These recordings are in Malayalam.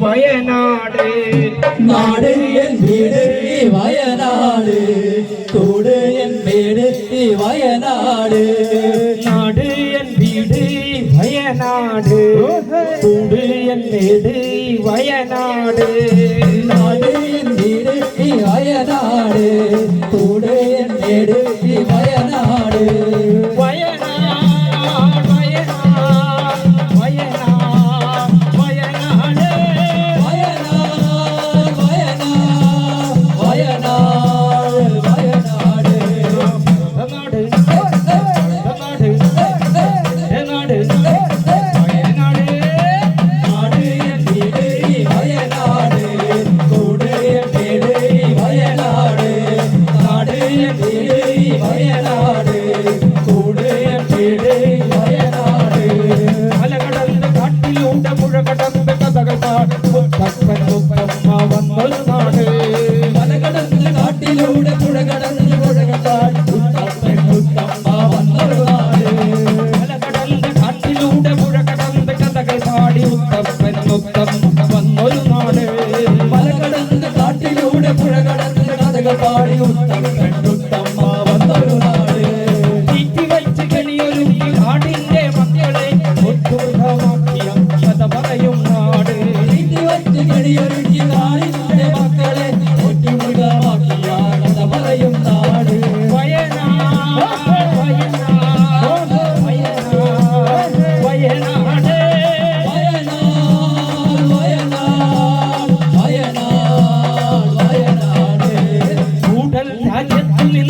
வயநாடு. நாடு என் வீடு வயநாடு. கூடு என் வீடு வயநாடு. நாடு என் வீடு வயநாடு. கூடு என் வீடு வயநாடு. நாடு என் வீடு வயநாடு. கூடு என் வீடு കാട്ടിലൂടെ പുഴ കടന്ന് പുഴ കണ്ടാൽ കാട്ടിലൂടെ പുഴ കടന്ന് കഥകൾ പാടി ഉത്തപ്പൻ മുത്തം വന്നൊരു നാട് മല കടന്ന് പുഴ കടന്ന് കഥകൾ പാടി ഉത്തപ്പൻ ತ್ಯಾಗದಲ್ಲಿ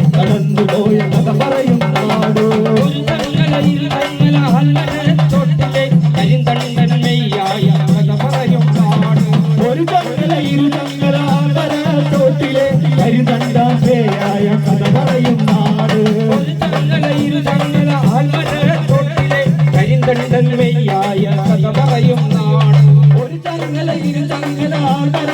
കണ്ടുപോയ കഥ പറയും നാട്. ഒരു തങ്ങളയിൽ തങ്ങളാകര തോട്ടിലെ കരുതണ്ടായ കഥ പറയും നാട് ഒരു തങ്ങളയിൽ തങ്ങളാകര തോട്ടിലെ കരിന്തണ്ടൻ മെയ്യായ കഥ പറയും നാട്. ഒരു തങ്ങളയിൽ തങ്ങളാകര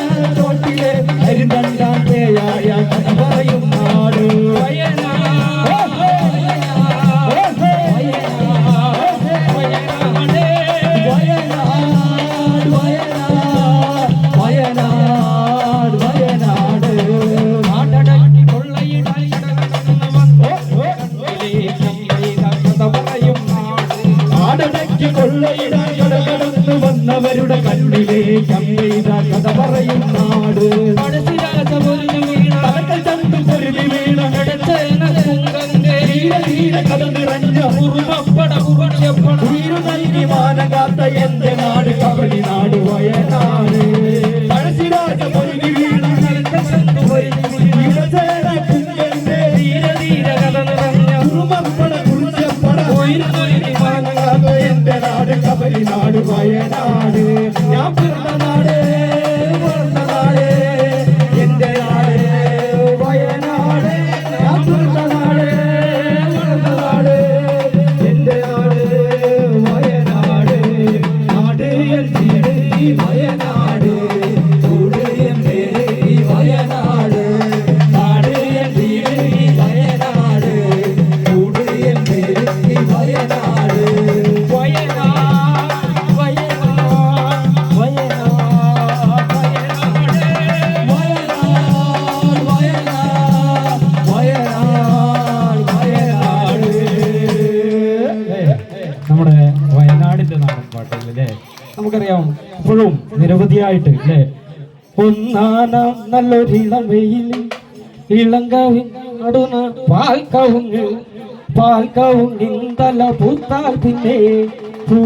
വന്നവരുടെ കണ്ണിലെ കമ്പെയ്ത കഥ പറയും നാട്. മനസ്സിലാകുന്ന വീണ കടക്കൽ തന്നു പൊരുതി വീണ കടത്തീര കഥ நாடு வயநாடு ஞாபகம் நாடு. അല്ലേ? നമുക്കറിയാം. ഇപ്പോഴും നിരവധിയായിട്ട് അല്ലേ? ഒന്നാനാം നല്ലൊരിളം വെയിൽ അടുന പാൽ കവുങ്ങ് പാൽ തല പൂത്താൽ പിന്നെ പൂ